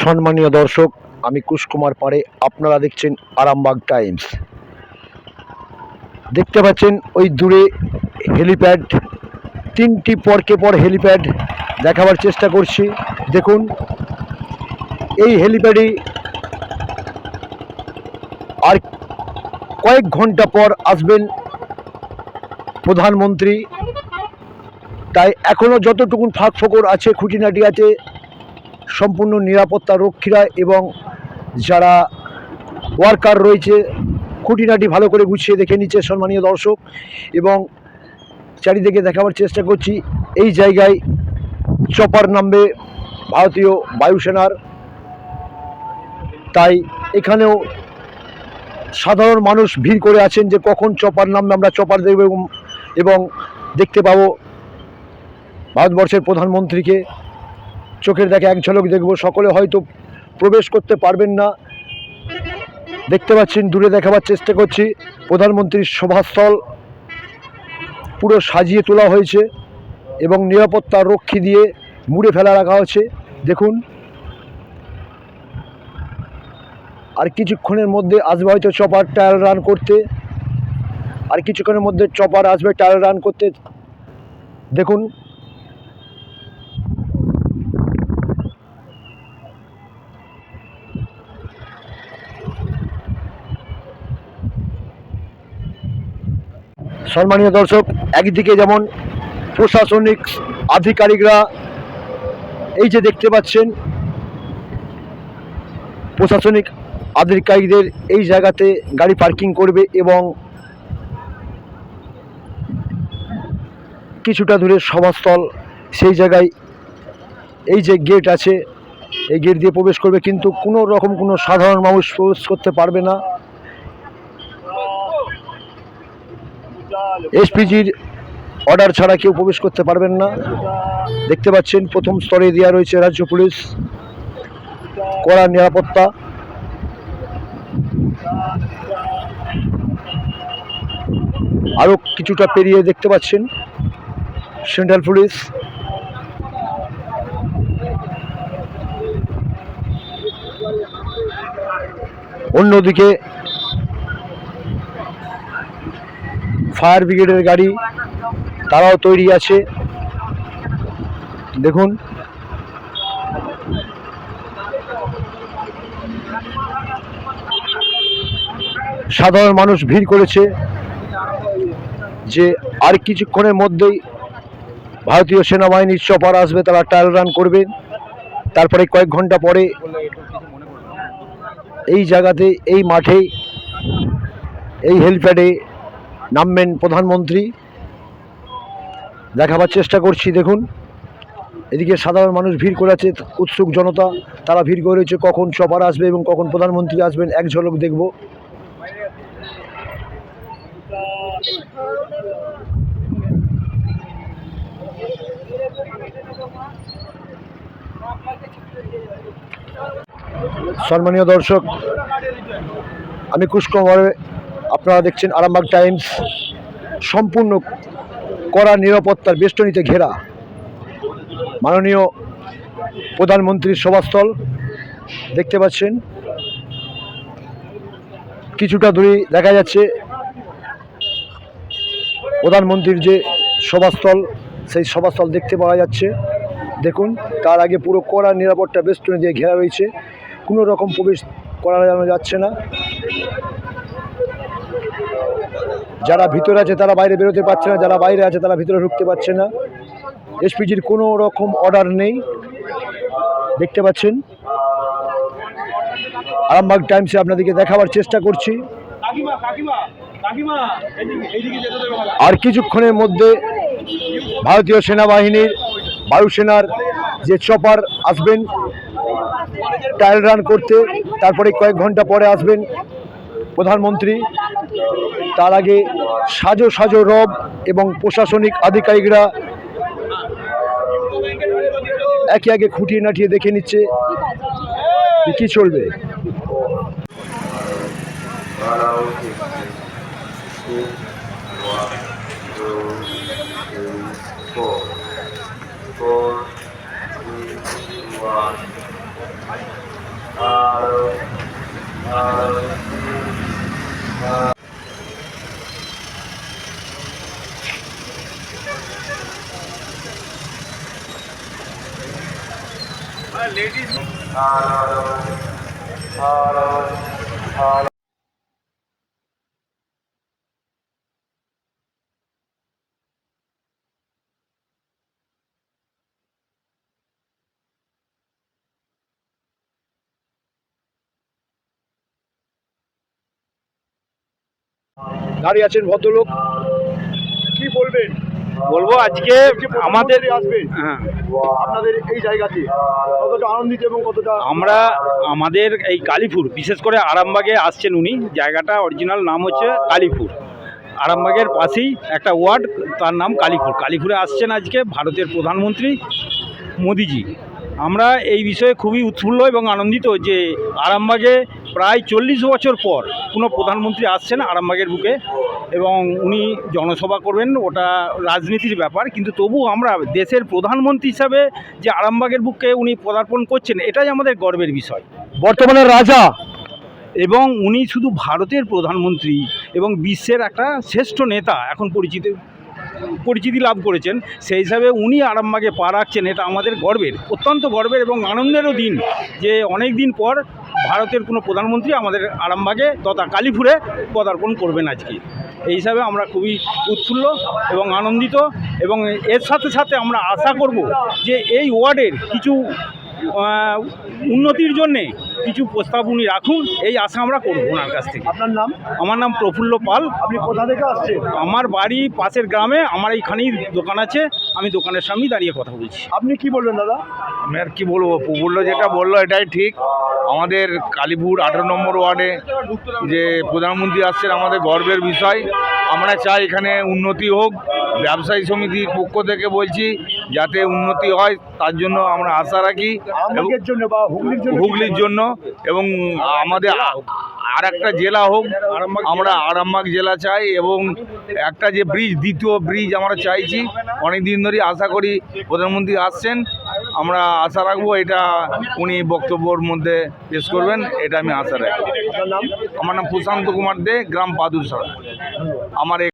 সম্মানীয় দর্শক, আমি কুশকুমার পাড়ে, আপনারা দেখছেন আরামবাগ টাইমস। দেখতে পাচ্ছেন ওই দূরে হেলিপ্যাড, তিনটি পরকে পর হেলিপ্যাড দেখাবার চেষ্টা করছি। দেখুন, এই হেলিপ্যাডই আর কয়েক ঘণ্টা পর আসবেন প্রধানমন্ত্রী। তাই এখনও যতটুকুন ফাঁক ফোকর আছে, খুঁটিনাটি আছে সম্পূর্ণ নিরাপত্তা রক্ষীরা এবং যারা ওয়ার্কার রয়েছে, খুঁটিনাটি ভালো করে গুছিয়ে দেখে নিচ্ছে সম্মানীয় দর্শক এবং চারিদিকে দেখাবার চেষ্টা করছি। এই জায়গায় চপার নামবে ভারতীয় বায়ুসেনার। তাই এখানেও সাধারণ মানুষ ভিড় করে আছেন যে কখন চপার নামবে, আমরা চপার দেখব এবং এবং দেখতে পাবো ভারতবর্ষের প্রধানমন্ত্রীকে। চোখের দেখে এক ঝলক দেখব, সকলে হয়তো প্রবেশ করতে পারবেন না। দেখতে পাচ্ছেন, দূরে দেখাবার চেষ্টা করছি, প্রধানমন্ত্রীর সভাস্থল পুরো সাজিয়ে তোলা হয়েছে এবং নিরাপত্তা রক্ষী দিয়ে মুড়ে ফেলা রাখা হয়েছে। দেখুন, আর কিছুক্ষণের মধ্যে আসবে হয়তো চপার ট্রায়াল রান করতে, আর কিছুক্ষণের মধ্যে চপার আসবে ট্রায়াল রান করতে, দেখুন সম্মানীয় দর্শক, একদিকে যেমন প্রশাসনিক আধিকারিকরা এই যে দেখতে পাচ্ছেন, প্রশাসনিক আধিকারিকদের এই জায়গাতে গাড়ি পার্কিং করবে এবং কিছুটা দূরে সভাস্থল, সেই জায়গায় এই যে গেট আছে, এই গেট দিয়ে প্রবেশ করবে, কিন্তু কোনো রকম কোনো সাধারণ মানুষ প্রবেশ করতে পারবে না। এসপিজির অর্ডার ছাড়া কেউ প্রবেশ করতে পারবেন না। দেখতে পাচ্ছেন, প্রথম স্তরে দেওয়া রয়েছে রাজ্য পুলিশ। কড়া নিরাপত্তা। আরও কিছুটা পেরিয়ে দেখতে পাচ্ছেন সেন্ট্রাল পুলিশ। অন্যদিকে ফায়ার ব্রিগেডের গাড়ি তারাও তৈরি আছে। দেখুন। সাধারণ মানুষ ভিড় করেছে যে আর কিছুক্ষণের মধ্যেই ভারতীয় সেনাবাহিনীর চপার আসবে, তারা ট্রায়াল রান করবে। তারপরে কয়েক ঘণ্টা পরে এই জায়গাতে, এই মাঠেই এই হেলিপ্যাডে নামবেন প্রধানমন্ত্রী। দেখাবার চেষ্টা করছি, দেখুন। এদিকে সাধারণ মানুষ ভিড় করে আছে, উৎসুক জনতা। তারা ভিড় করেছে কখন চপার আসবে এবং কখন প্রধানমন্ত্রী আসবেন, এক ঝলক দেখব। সম্মানীয় দর্শক, আমি কুশকুমার আপনারা দেখছেন আরামবাগ টাইমস, সম্পূর্ণ কড়া নিরাপত্তার বেষ্টনীতে ঘেরা। মাননীয় প্রধানমন্ত্রীর সভাস্থল, দেখতে পাচ্ছেন, কিছুটা দূরে দেখা যাচ্ছে প্রধানমন্ত্রীর যে সভাস্থল, সেই সভাস্থল দেখতে পাওয়া যাচ্ছে। দেখুন, তার আগে পুরো কড়া নিরাপত্তা বেষ্টনী দিয়ে ঘেরা রয়েছে। কোনো রকম প্রবেশ করা যাচ্ছে না। যারা ভিতরে আছে, তারা বাইরে বেরোতে পারছে না, যারা বাইরে আছে, তারা ভিতরে ঢুকতে পারছে না। এসপিজির কোনো রকম অর্ডার নেই। দেখতে পাচ্ছেন? আরামবাগ টাইমসে আপনাদেরকে দেখাবার চেষ্টা করছি। আর কিছুক্ষণের মধ্যে ভারতীয় সেনাবাহিনীর বায়ুসেনার যে চপার আসবেন ট্রায়াল রান করতে, তারপরে কয়েক ঘণ্টা পরে আসবেন প্রধানমন্ত্রী। তার আগে সাজো সাজো রব এবং প্রশাসনিক আধিকারিকরা একে একে খুঁটিয়ে নাটিয়ে দেখে নিচ্ছে কি চলবে। One, দাঁড়িয়ে আছেন ভদ্রলোক। কি বলবেন? বলব আজকে আমাদের হ্যাঁ। আপনাদের এই জায়গাতে কতটা আনন্দিত এবং কতটা আমরা আমাদের এই কালীপুর বিশেষ করে আরামবাগে আসছেন উনি। জায়গাটা অরিজিনাল নাম হচ্ছে কালীপুর। আরামবাগের পাশেই একটা ওয়ার্ড তার নাম কালীপুর। কালীপুরে আসছেন আজকে ভারতের প্রধানমন্ত্রী মোদিজি। আমরা এই বিষয়ে খুবই উৎফুল্ল এবং আনন্দিত যে আরামবাগে প্রায় চল্লিশ বছর পর কোনো প্রধানমন্ত্রী আসছেন আরামবাগের বুকে। এবং উনি জনসভা করবেন ওটা রাজনীতির ব্যাপার কিন্তু তবু আমরা দেশের প্রধানমন্ত্রী হিসাবে যে আরামবাগের বুকে উনি পদার্পণ করছেন এটাই আমাদের গর্বের বিষয়। বর্তমানে রাজা। এবং উনি শুধু ভারতের প্রধানমন্ত্রী এবং বিশ্বের একটা শ্রেষ্ঠ নেতা এখন পরিচিত পরিচিতি লাভ করেছেন সেই হিসাবে উনি আরামবাগে পা রাখছেন এটা আমাদের গর্বের অত্যন্ত গর্বের এবং আনন্দেরও দিন যে অনেক দিন পর ভারতের কোনো প্রধানমন্ত্রী আমাদের আরামবাগে তথা কালীপুরে পদার্পণ করবেন আজকে। এই হিসাবে আমরা খুবই উৎফুল্ল এবং আনন্দিত এবং এর সাথে সাথে আমরা আশা করব যে এই ওয়ার্ডের কিছু উন্নতির জন্যে কিছু প্রস্তাব উনি রাখুন এই আশা আমরা করব ওনার কাছ থেকে। আপনার নাম? আমার নাম প্রফুল্ল পাল। আপনি কোথা থেকে আসছেন? আমার বাড়ি পাশের গ্রামে আমার এইখানেই দোকান আছে আমি দোকানের সামনেই দাঁড়িয়ে কথা বলছি। আপনি কি বলবেন দাদা? আমি আর কি বলব? প্রফুল্ল যেটা বলল এটাই ঠিক। আমাদের কালীপুর আঠারো নম্বর ওয়ার্ডে যে প্রধানমন্ত্রী আসছেন আমাদের গর্বের বিষয়। আমরা চাই এখানে উন্নতি হোক। ব্যবসায়ী সমিতির পক্ষ থেকে বলছি যাতে উন্নতি হয় তার জন্য আমরা আশা রাখি। হুগলির জন্য? এবং আমাদের আর একটা জেলা হোক আমরা আরামবাগ জেলা চাই এবং একটা যে ব্রিজ দ্বিতীয় ব্রিজ আমরা চাইছি। অনেক দিন ধরেই আশা করি প্রধানমন্ত্রী আসছেন। আমরা আশা রাখব এটা উনি বক্তব্যর মধ্যে পেশ করবেন এটা আমি আশা রাখব আমার নাম প্রশান্ত কুমার দে গ্রাম পাদুরসরা আমার